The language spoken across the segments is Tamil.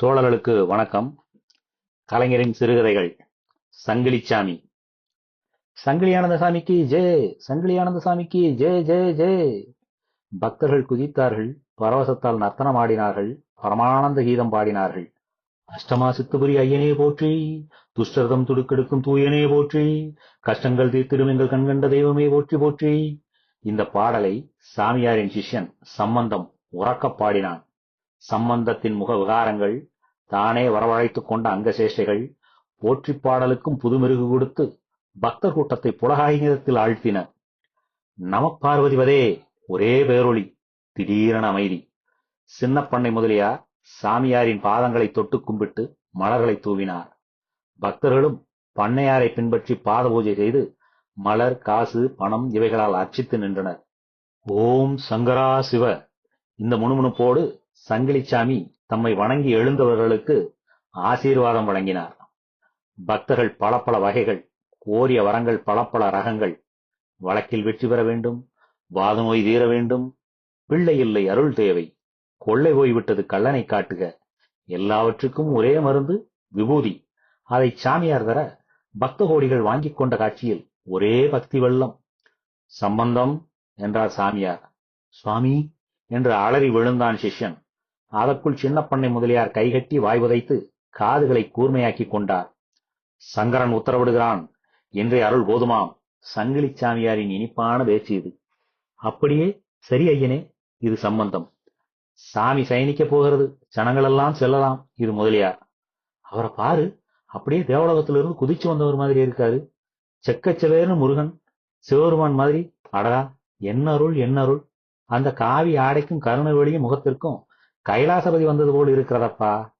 தோழர்களுக்கு வணக்கம். கலைஞரின் சிறுகதைகள் சங்கிலிச்சாமி. சங்கிலியானந்த சாமிக்கு ஜே சங்கிலியானந்த சாமிக்கு ஜே ஜே ஜே. பக்தர்கள் குதித்தார்கள் பரவசத்தால் நர்த்தனம் ஆடினார்கள் பரமானந்த கீதம் பாடினார்கள். அஷ்டமா சித்துபுரி ஐயனே போற்றி துஷ்டர்தம் துடுக்கெடுக்கும் தூயனே போற்றி கஷ்டங்கள் தீர்த்திடும் எங்கள் கண்கண்ட தெய்வமே போற்றி போற்றி. இந்த பாடலை சாமியாரின் சிஷ்யன் சம்பந்தம் உறக்க பாடினான். சம்பந்தத்தின் முக விகாரங்கள் தானே வரவழைத்துக் கொண்ட அங்கசேஷைகள் போற்றி பாடலுக்கும் புதுமெருகு கொடுத்து பக்தர் கூட்டத்தை புலகாயிகத்தில் ஆழ்த்தின. நமப்பார்வதிவதே ஒரே பேரொளி திடீரென அமைதி. சின்னப்பண்ணை முதலியார் சாமியாரின் பாதங்களை தொட்டு கும்பிட்டு மலர்களை தூவினார். பக்தர்களும் பண்ணையாரை பின்பற்றி பாத பூஜை செய்து மலர் காசு பணம் இவைகளால் அர்ச்சித்து நின்றனர். ஓம் சங்கரா சிவ. இந்த முணுமுணுப்போடு சங்கிலிச்சாமி தம்மை வணங்கி எழுந்தவர்களுக்கு ஆசீர்வாதம் வழங்கினார். பக்தர்கள் பல பல வகைகள் கோரிய வரங்கள் பல பல ரகங்கள். வழக்கில் வெற்றி பெற வேண்டும் வாத நோய் தீர வேண்டும் பிள்ளை இல்லை அருள் தேவை. கொள்ளை போய்விட்டது கள்ளனை காட்டுக. எல்லாவற்றுக்கும் ஒரே மருந்து விபூதி. அதை சாமியார் தர பக்த கோடிகள் வாங்கிக் கொண்ட காட்சியில் ஒரே பக்தி வெள்ளம். சம்பந்தம் என்றார் சாமியார். சுவாமி என்று அலறி விழுந்தான் சிஷ்யன். அதற்குள் சின்னப்பண்ணை முதலியார் கைகட்டி வாய் உதைத்து காதுகளை கூர்மையாக்கிக் கொண்டார். சங்கரன் உத்தரவிடுகிறான் என்றே அருள் போதுமாம். சங்கிலி சாமியாரின் இனிப்பான பேச்சு இது. அப்படியே சரி ஐயனே இது சம்பந்தம். சாமி சயனிக்க போகிறது ஜனங்களெல்லாம் செல்லலாம். இது முதலியார். அவரை பாரு அப்படியே தேவலோகத்திலிருந்து குதிச்சு வந்தவர் மாதிரி இருக்காரு. செக்கச்சவேர்னு முருகன் சிவபெருமான் மாதிரி அடடா என்ன அருள் என்ன அருள் அந்த காவி ஆடைக்கும் கருணை வெளியும் முகத்திற்கும் கைலாசபதி வந்தது போல் இருக்கிறதப்பா?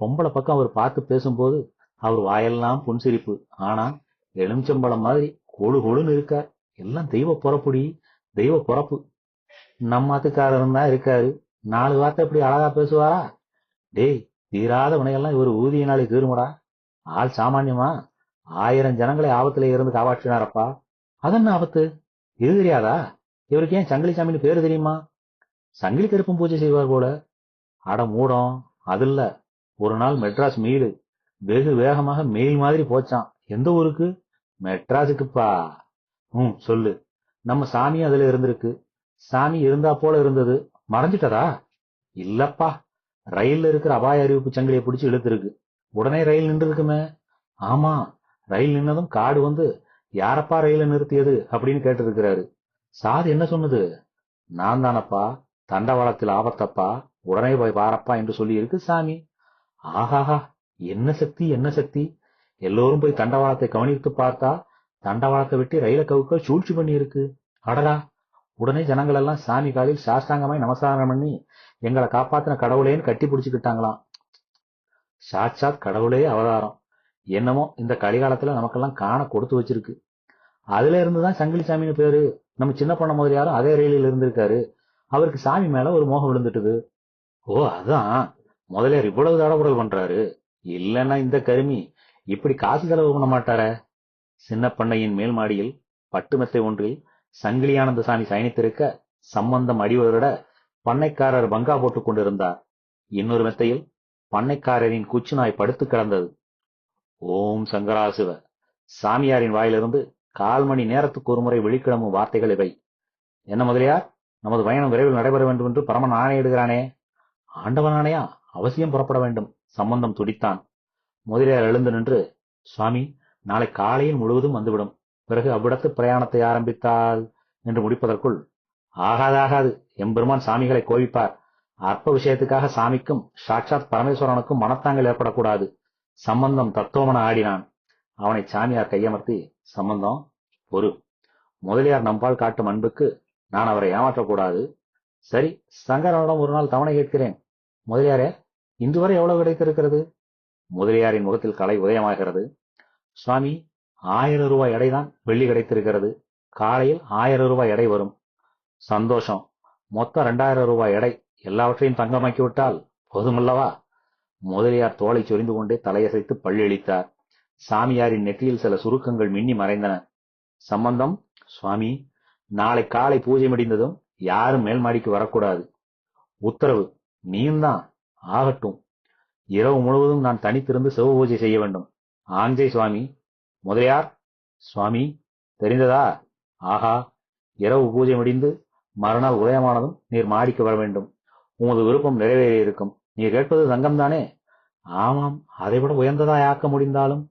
பொம்பளை பக்கம் அவர் பார்த்து பேசும்போது அவர் வாயெல்லாம் புன்சிரிப்பு. ஆனா எலுமிச்சம்பழம் மாதிரி கொழு கொழுன்னு இருக்கார். எல்லாம் தெய்வ புறப்புடி தெய்வ புறப்பு. நம்ம தான் இருக்காரு. நாலு வார்த்தை இப்படி அழகா பேசுவாரா? டேய் தீராத வினையெல்லாம் இவர் ஊதியினாலே தீருமடா. ஆள் சாமானியமா? ஆயிரம் ஜனங்களை ஆபத்துல இருந்து காப்பாற்றினாரப்பா. அதென்ன ஆபத்து? இது தெரியாதா இவருக்கு ஏன் சங்கிலி சாமின்னு பேரு தெரியுமா? சங்கிலி கருப்பும் பூஜை செய்வார் போல. அட மூடம் அது இல்ல ஒரு நாள் மெட்ராஸ் மீடு வெகு வேகமாக மெயில் மாதிரி போச்சான் எந்த ஊருக்கு? மெட்ராஸுக்குப்பா. ம் சொல்லு. நம்ம சாமி அதுல இருந்திருக்கு. சாமி இருந்தா போல இருந்தது. மறைஞ்சிட்டதா இல்லப்பா. ரயில்ல இருக்கிற அபாய அறிவிப்பு சங்கிலியை பிடிச்சு இழுத்துருக்கு. உடனே ரயில் நின்று இருக்குமே ஆமா ரயில் நின்னதும் காடு வந்து யாரப்பா ரயில நிறுத்தியது அப்படின்னு கேட்டிருக்கிறாரு. சாது என்ன சொன்னது? நான் தானப்பா. தண்டவாளத்தில் ஆபத்தப்பா உடனே போய் பாரப்பா என்று சொல்லி இருக்கு சாமி. ஆஹாஹா என்ன சக்தி என்ன சக்தி? எல்லோரும் போய் தண்டவாளத்தை கவனித்து பார்த்தா தண்டவாளத்தை விட்டு ரயில கவுக்க சூழ்ச்சி பண்ணி இருக்கு அடடா உடனே ஜனங்கள் எல்லாம் சாமி காலில் சாஷ்டாங்கமாய் நமஸ்காரம் பண்ணி எங்களை காப்பாத்தின கடவுளேன்னு கட்டி பிடிச்சுக்கிட்டாங்களாம். சாட்சாத் கடவுளே அவதாரம். என்னமோ இந்த கலிகாலத்துல நமக்கெல்லாம் காண கொடுத்து வச்சிருக்கு. அதுல இருந்துதான் சங்கிலி சாமின்னு பேரு. நம்ம சின்ன பொண்ண முதலியாரும் அதே ரயிலில் இருந்திருக்காரு. அவருக்கு சாமி மேல ஒரு மோகம் விழுந்துட்டுது. ஓ அதான். முதலியார் இவ்வளவு தடபுடல் பண்றாரு. இல்லைன்னா இந்த கருமி இப்படி காசு செலவு பண்ண மாட்டாரே? சின்ன பண்ணையின் மேல் மாடியில் பட்டுமெத்தை ஒன்றில் சங்கிலியானந்த சாமி சயனித்திருக்க சம்பந்தம் அடிவரிட பண்ணைக்காரர் பங்கா போட்டுக் கொண்டிருந்தார். இன்னொரு மெத்தையில் பண்ணைக்காரரின் குச்சி நாய் படுத்து கிடந்தது. ஓம் சங்கராசிவ. சாமியாரின் வாயிலிருந்து கால் மணி நேரத்துக்கு ஒரு முறை வெளிக்கிழமும் வார்த்தைகள் இவை. என்ன முதலியார்? நமது பயணம் விரைவில் நடைபெற வேண்டும் என்று பரமன் ஆணையிடுகிறானே. ஆண்டவன் அவசியம் புறப்பட வேண்டும். சம்பந்தம் துடித்தான். முதலியார் எழுந்து நின்று சுவாமி நாளை காலையில் முழுவதும் வந்துவிடும். பிறகு அவ்விடத்து பிரயாணத்தை ஆரம்பித்தால் என்று முடிப்பதற்குள் ஆகாதாகாது. எம்பெருமான் சாமிகளை கோவிப்பார் அற்ப விஷயத்துக்காக சாமிக்கும் சாட்சாத் பரமேஸ்வரனுக்கும் மனத்தாங்கள் ஏற்படக்கூடாது. சம்பந்தம் தத்துவமன ஆடினான். அவனை சாமியார் கையமர்த்தி சம்பந்தம் ஒரு முதலியார் நம்பால் காட்டும் அன்புக்கு நான் அவரை ஏமாற்றக்கூடாது. சரி சங்கரனிடம் ஒரு நாள் தவணை கேட்கிறேன். முதலியாரே இன்று வரை எவ்வளவு கிடைத்திருக்கிறது? முதலியாரின் முகத்தில் கலை உதயமாகிறது. சுவாமி ஆயிரம் ரூபாய் எடைதான் வெள்ளி கிடைத்திருக்கிறது. காலையில் ஆயிரம் ரூபாய் எடை வரும். சந்தோஷம். மொத்தம் ரெண்டாயிரம் ரூபாய் எடை. எல்லாவற்றையும் தங்கமாக்கி விட்டால் போதுமல்லவா? முதலியார் தோலை சொரிந்து கொண்டே தலையசைத்து பள்ளி சாமியாரின் நெற்றியில் சில சுருக்கங்கள் மின்னி மறைந்தன. சம்பந்தம்? சுவாமி நாளை காலை பூஜை முடிந்ததும் யாரும் மேல் மாடிக்கு வரக்கூடாது. உத்தரவு நீயும் தான் ஆகட்டும். இரவு முழுவதும் நான் தனித்திருந்து சிவ பூஜை செய்ய வேண்டும். ஆஞ்சை சுவாமி முதலியார்? சுவாமி தெரிந்ததா? ஆஹா இரவு பூஜை முடிந்து மறுநாள் உதயமானதும் நீர் மாடிக்கு வர வேண்டும். உமது விருப்பம் நிறைவேறியிருக்கும். நீர் கேட்பது தங்கம் தானே ஆமாம் அதைவிட உயர்ந்ததாய் ஆக்க முடிந்தாலும்.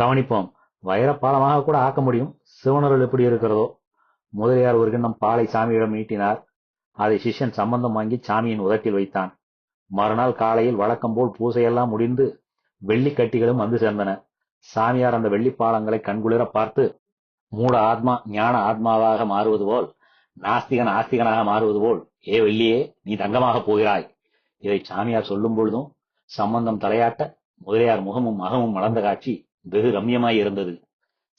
கவனிப்போம் வைரப்பாலமாக கூட ஆக்க முடியும். சிவனருள் எப்படி இருக்கிறதோ? முதலியார் ஒரு கிண்ணம் பாலை சாமியிடம் நீட்டினார். அதை சிஷ்யன் சம்பந்தம் வாங்கி சாமியின் உதட்டில் வைத்தான். மறுநாள் காலையில் வழக்கம் போல் பூசையெல்லாம் முடிந்து வெள்ளி கட்டிகளும் வந்து சேர்ந்தன. சாமியார் அந்த வெள்ளி பாலங்களை கண்குளிர பார்த்து மூட ஆத்மா ஞான ஆத்மாவாக மாறுவது போல் நாஸ்திகன் ஆஸ்திகனாக மாறுவது போல் ஏ வெள்ளியே நீ தங்கமாக போகிறாய். இதை சாமியார் சொல்லும் பொழுதும் சம்பந்தம் தலையாட்ட முதலியார் முகமும் மகமும் மலர்ந்த காட்சி வெகு ரம்யமாய் இருந்தது.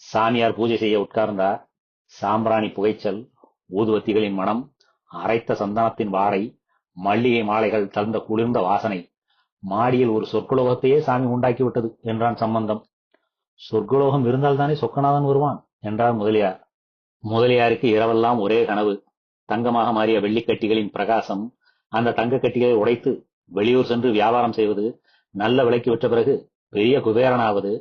சாமியார் பூஜை செய்ய உட்கார்ந்தார் சாம்பிராணி புகைச்சல் ஊதுவத்திகளின் மனம் அரைத்த சந்தனத்தின் வாரை மல்லிகை மாலைகள் தந்த குளிர்ந்த வாசனை மாடியில் ஒரு சொற்குலோகத்தையே சாமி உண்டாக்கி விட்டது என்றான் சம்பந்தம். சொர்க்குலோகம் இருந்தால்தானே சொக்கநாதன் வருவான் என்றார் முதலியார். முதலியாருக்கு இரவெல்லாம் ஒரே கனவு. தங்கமாக மாறிய வெள்ளிக்கட்டிகளின் பிரகாசம் அந்த தங்க கட்டிகளை உடைத்து வெளியூர் சென்று வியாபாரம் செய்வது நல்ல விலைக்கு விற்ற பிறகு பெரிய குபேரனாவது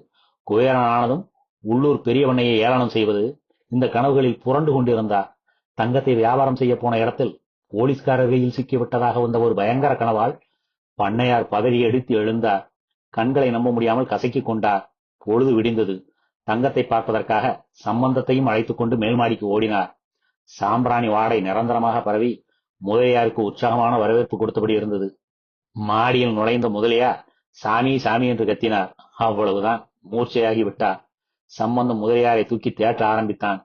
குபேரனானதும் உள்ளூர் பெரியவண்ணையை ஏளனம் செய்வது இந்த கனவுகளில் புரண்டு கொண்டிருந்தார் தங்கத்தை வியாபாரம் செய்ய போன இடத்தில் போலீஸ்காரர் கையில் சிக்கிவிட்டதாக வந்த ஒரு பயங்கர கனவால் பண்ணையார் பதறி எடுத்து எழுந்தார் கண்களை நம்ப முடியாமல் கசக்கிக் கொண்டார் பொழுது விடிந்தது. தங்கத்தை பார்ப்பதற்காக சம்பந்தத்தையும் அழைத்துக் கொண்டு மேல்மாடிக்கு ஓடினார். சாம்பிராணி வாடை நிரந்தரமாக பரவி முதலியாருக்கு உற்சாகமான வரவேற்பு கொடுத்தபடி இருந்தது. மாடியில் நுழைந்த முதலியார் சாமி சாமி என்று கத்தினார். அவ்வளவுதான். மூர்ச்சையாகி விட்டார் சம்பந்தம் முதலியாரை தூக்கி தேற்ற ஆரம்பித்தான்.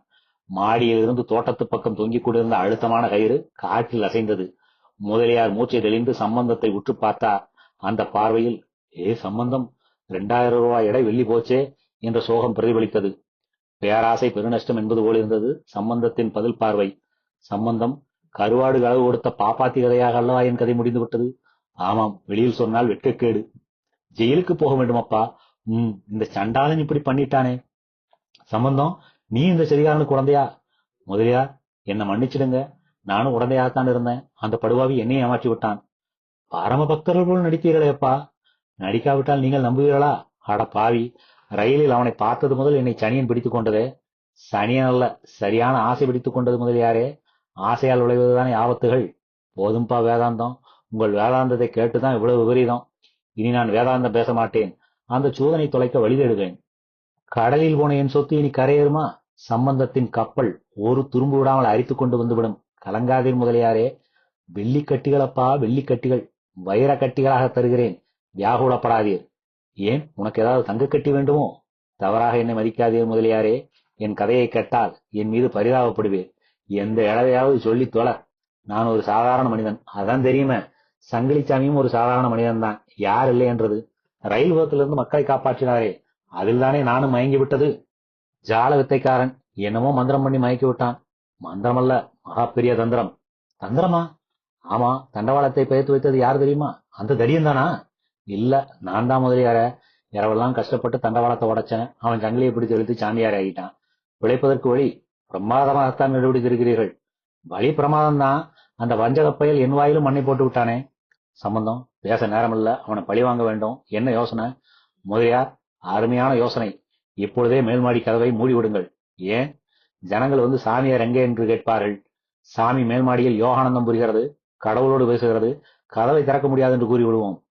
மாடியிலிருந்து தோட்டத்து பக்கம் தொங்கிக் கொண்டிருந்த அழுத்தமான கயிறு காற்றில் அசைந்தது. முதலியார் மூச்சை தெளிந்து சம்பந்தத்தை உற்று பார்த்தார் அந்த பார்வையில் ஏ சம்பந்தம் இரண்டாயிரம் ரூபாய் எடை வெள்ளி போச்சே என்ற சோகம் பிரதிபலித்தது. பேராசை பெருநஷ்டம் என்பது போல் இருந்தது சம்பந்தத்தின் பதில் பார்வை. சம்பந்தம் கருவாடு களவு கொடுத்த பாப்பாத்தி கதையாக அல்லவா என் கதை முடிந்து விட்டது? ஆமாம் வெளியில் சொன்னால் வெட்கக்கேடு. ஜெயிலுக்கு போக வேண்டுமப்பா? உம் இந்த சண்டாளன் இப்படி பண்ணிட்டானே. சம்பந்தம் நீ இந்த சரிகாரனு குழந்தையா முதலியா என்ன மன்னிச்சிடுங்க. நானும் உடந்தையாகத்தான் இருந்தேன். அந்த படுவாவி என்னையும் ஏமாற்றி விட்டான். பரம பக்தர்கள் போல் நடித்தீர்களேப்பா நடிக்காவிட்டால் நீங்கள் நம்புவீர்களா? அட பாவி. ரயிலில் அவனை பார்த்தது முதல் என்னை சனியன் பிடித்துக் கொண்டது. சனியன் அல்ல சரியான ஆசை பிடித்துக் கொண்டது முதலியாரே. ஆசையால் விளைவதுதானே ஆபத்துகள். போதும்பா வேதாந்தம். உங்கள் வேதாந்தத்தை கேட்டுதான் இவ்வளவு விபரீதம். இனி நான் வேதாந்தம் பேச மாட்டேன். அந்த சூதனை தொலைக்க வழி தேடுவேன் கடலில் போன என் சொத்து இனி கரையேறுமா? சம்பந்தத்தின் கப்பல் ஒரு துரும்பு விடாமல் அரித்துக் கொண்டு வந்துவிடும். கலங்காதீர் முதலியாரே. வெள்ளிக்கட்டிகளப்பா வெள்ளிக்கட்டிகள். வைர கட்டிகளாக தருகிறேன். வியாகுலப்படாதீர். ஏன்? உனக்கு ஏதாவது தங்க கட்டி வேண்டுமோ? தவறாக என்னை மதிக்காதீர் முதலியாரே. என் கதையை கேட்டால் என் மீது பரிதாபப்படுவேன் எந்த இடவையாவது சொல்லி தொல. நான் ஒரு சாதாரண மனிதன். அதான் தெரியுமே. சங்கிலிச்சாமியும் ஒரு சாதாரண மனிதன் தான் யார் இல்லை என்றது? ரயில் விபத்திலிருந்து மக்களை காப்பாற்றினாரே. அதில் தானே நானும் மயங்கி விட்டது ஜால வித்தைக்காரன் என்னமோ மந்திரம் பண்ணி மயக்கி விட்டான் மந்திரம் அல்ல மகா பெரிய தந்திரம். தந்திரமா? ஆமா தண்டவாளத்தை பெயர்த்து வைத்தது யார் தெரியுமா? அந்த தடியன் தானா இல்ல நான் தான் முதலியார. இரவெல்லாம் கஷ்டப்பட்டு தண்டவாளத்தை உடைச்சேன். அவன் சங்கிலியை பிடித்து எழுத்து சாண்டியார் ஆகிட்டான் பிழைப்பதற்கு வழி பிரமாதமாகத்தான் கண்டுபிடித்திருக்கிறீர்கள். வழி பிரமாதம் தான் அந்த வஞ்சக பயல் என் வாயிலும் மண்ணை போட்டு விட்டானே. சம்பந்தம்? பேச நேரமில்ல அவனை பழி வாங்க வேண்டும். என்ன யோசனை? முதலியார் அருமையான யோசனை. இப்பொழுதே மேல்மாடி கதவை மூடிவிடுங்கள். ஏன்? ஜனங்கள் வந்து சாமியார் எங்கே என்று கேட்பார்கள். சாமி மேல்மாடியில் யோகானந்தம் புரிகிறது கடவுளோடு பேசுகிறது. கதவை திறக்க முடியாது என்று கூறிவிடுவோம்.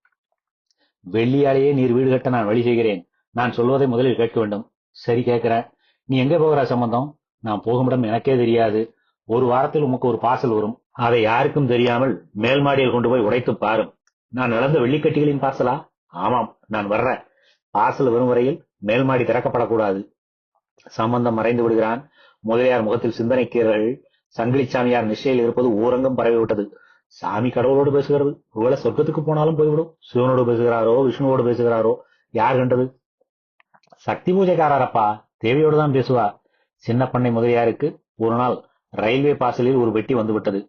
வெள்ளியாலேயே நீர் வீடு கட்ட நான் வழி செய்கிறேன். நான் சொல்வதை முதலில் கேட்க வேண்டும். சரி கேட்கிறேன். நீ எங்கே போகிற சம்பந்தம்? நான் போகுமிடம் எனக்கே தெரியாது. ஒரு வாரத்தில் உமக்கு ஒரு பார்சல் வரும். அதை யாருக்கும் தெரியாமல் மேல்மாடியில் கொண்டு போய் உடைத்து பாரும். நான் நடந்த வெள்ளிக்கட்டிகளின் பார்சலா ஆமாம் நான் வர்றேன். பார்சல் வரும் வரையில் மேல்மாடி திறக்கப்படக்கூடாது. சம்பந்தம் மறைந்து விடுகிறான். முதலியார் முகத்தில் சிந்தனைக்கீரர்கள் சங்கிலி சாமியார் நிச்சயில் இருப்பது ஊரங்கம் பரவிவிட்டது சாமி கடவுளோடு பேசுகிறது. ஒருவேளை சொர்க்கத்துக்கு போனாலும் போய்விடும். சிவனோடு பேசுகிறாரோ விஷ்ணுவோடு பேசுகிறாரோ? யார் கண்டது? சக்தி பூஜைக்காரரப்பா தேவியோடு தான் பேசுவா சின்ன பண்ணை முதலியாருக்கு ஒரு நாள் ரயில்வே பாசலில் ஒரு பெட்டி வந்துவிட்டது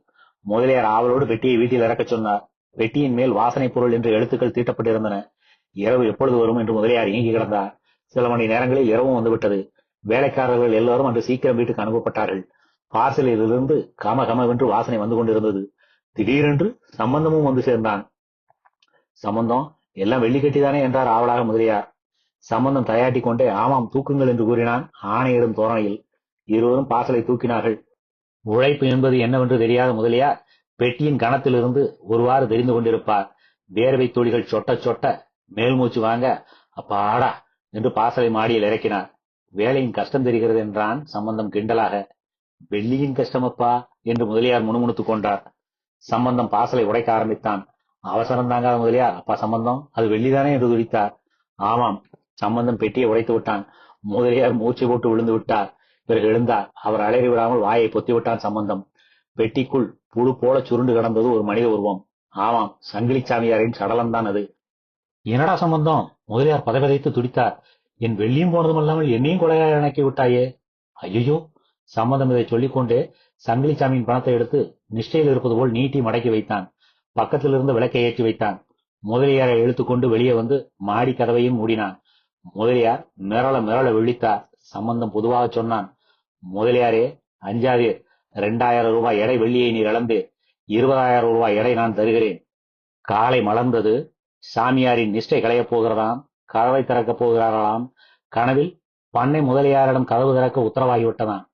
முதலியார் ஆவலோடு பெட்டியை வீட்டில் இறக்கச் சொன்னார். வெட்டியின் மேல் வாசனை பொருள் என்ற எழுத்துக்கள் தீட்டப்பட்டிருந்தன. இரவு எப்பொழுது வரும் என்று முதலியார் இயங்கி கிடந்தார். சில மணி நேரங்களில் இரவும் வந்துவிட்டது. வேலைக்காரர்கள் எல்லாரும் அன்று சீக்கிரம் வீட்டுக்கு அனுப்பப்பட்டார்கள். பார்சலில் இருந்து கம கமவென்று வாசனை வந்து கொண்டிருந்தது. திடீரென்று சம்பந்தமும் வந்து சேர்ந்தான். சம்பந்தம் எல்லாம் வெள்ளிக்கட்டிதானே என்றார் ஆவலாக முதலியார். சம்பந்தம் தயாட்டி கொண்டே ஆமாம் தூக்குங்கள் என்று கூறினான் ஆணையிடும் தோரணையில். இருவரும் பாசலை தூக்கினார்கள். உழைப்பு என்பது என்னவென்று தெரியாத முதலியார் பெட்டியின் கணத்திலிருந்து ஒருவாறு தெரிந்து கொண்டிருப்பார். வேர்வை துளிகள் சொட்ட சொட்ட மேல் மூச்சு வாங்க அப்பாடா! என்று பாசலை மாடியில் இறக்கினார். வேலையின் கஷ்டம் தெரிகிறது என்றான் சம்பந்தம் கிண்டலாக. வெள்ளியின் கஷ்டமப்பா! என்று முதலியார் முணுமுணுத்துக் கொண்டார். சம்பந்தம் பாசலை உடைக்க ஆரம்பித்தான். அவசரம் தாங்காத முதலியார் அப்பா சம்பந்தம் அது வெள்ளிதானே? என்று துடித்தார். ஆமாம். சம்பந்தம் பெட்டியை உடைத்து விட்டான். முதலியார் மூச்சு போட்டு விழுந்து விட்டார். பிறகு எழுந்தார். அவர் அலறி விடாமல் வாயை பொத்தி விட்டான் சம்பந்தம். பெட்டிக்குள் புழு போல சுருண்டு கிடந்தது ஒரு மனித உருவம். ஆமாம் சங்கிலி சாமியாரின் சடலம்தான் அது. என்னடா சம்பந்தம்? முதலியார் பதவிதைத்து துடித்தார். என் வெள்ளியும் போனதும் அல்லாமல் என்னையும் கொலையாக இணக்கி விட்டாயே? ஐயோ சம்பந்தம் இதை சொல்லிக்கொண்டே சங்கிலிச்சாமியின் பணத்தை எடுத்து நிஷ்டையில் இருப்பது போல் நீட்டி மடக்கி வைத்தான். பக்கத்தில் இருந்து விளக்கை ஏற்றி வைத்தான். முதலியாரை இழுத்துக்கொண்டு வெளியே வந்து மாடி கதவையும் மூடினான். முதலியார் மிரள மிரள விழித்தார். சம்பந்தம் பொதுவாக சொன்னான். முதலியாரே அஞ்சாதீர். இரண்டாயிரம் ரூபாய் எடை வெள்ளியை நீர் இழந்து இருபதாயிரம் ரூபாய் எடை நான் தருகிறேன். காலை மலர்ந்தது. சாமியாரின் நிஷ்டை களையப் போகிறதாம். கதவை திறக்கப் போகிறார்களாம். கனவில் பண்ணை முதலியாரிடம் கதவு திறக்க உத்தரவாகிவிட்டதாம்.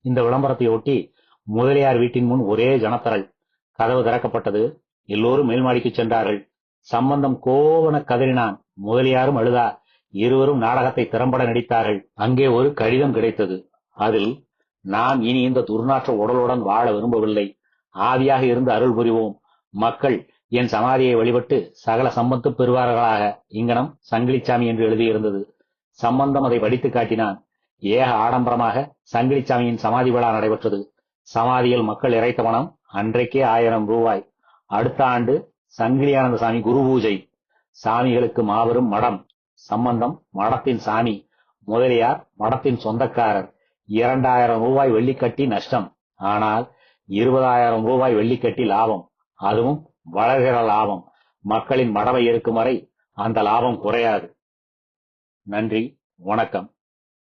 இந்த விளம்பரத்தை ஒட்டி முதலியார் வீட்டின் முன் ஒரே ஜனத்தரல் கதவு திறக்கப்பட்டது. எல்லோரும் மேல்மாடிக்கு சென்றார்கள். சம்பந்தம் கோவன கதறினான். முதலியாரும் அழுதார் இருவரும் நாடகத்தை திறம்பட நடித்தார்கள். அங்கே ஒரு கடிதம் கிடைத்தது. அதில் நாம் இனி இந்த துர்நாற்ற உடலுடன் வாழ விரும்பவில்லை. ஆவியாக இருந்து அருள் புரிவோம். மக்கள் என் சமாதியை வழிபட்டு சகல சம்பத்தும் பெறுவார்களாக. இங்கனம் சங்கிலிச்சாமி என்று எழுதியிருந்தது. சம்பந்தம் அதை படித்து காட்டினான். ஏக ஆடம்பரமாக சங்கிலிச்சாமியின் சமாதி விழா நடைபெற்றது. சமாதியில் மக்கள் இறைத்த பணம் அன்றைக்கே ஆயிரம் ரூபாய். அடுத்த ஆண்டு சங்கிலியானந்த சாமி குரு பூஜை. சாமிகளுக்கு மாபெரும் மடம். சம்பந்தம் மடத்தின் சாமி. முதலியார் மடத்தின் சொந்தக்காரர். இரண்டாயிரம் ரூபாய் வெள்ளிக்கட்டி நஷ்டம். ஆனால் இருபதாயிரம் ரூபாய் வெள்ளிக்கட்டி லாபம். அதுவும் வளர்கிற லாபம். மக்களின் மடவை இருக்கும் வரை அந்த லாபம் குறையாது. நன்றி. வணக்கம்.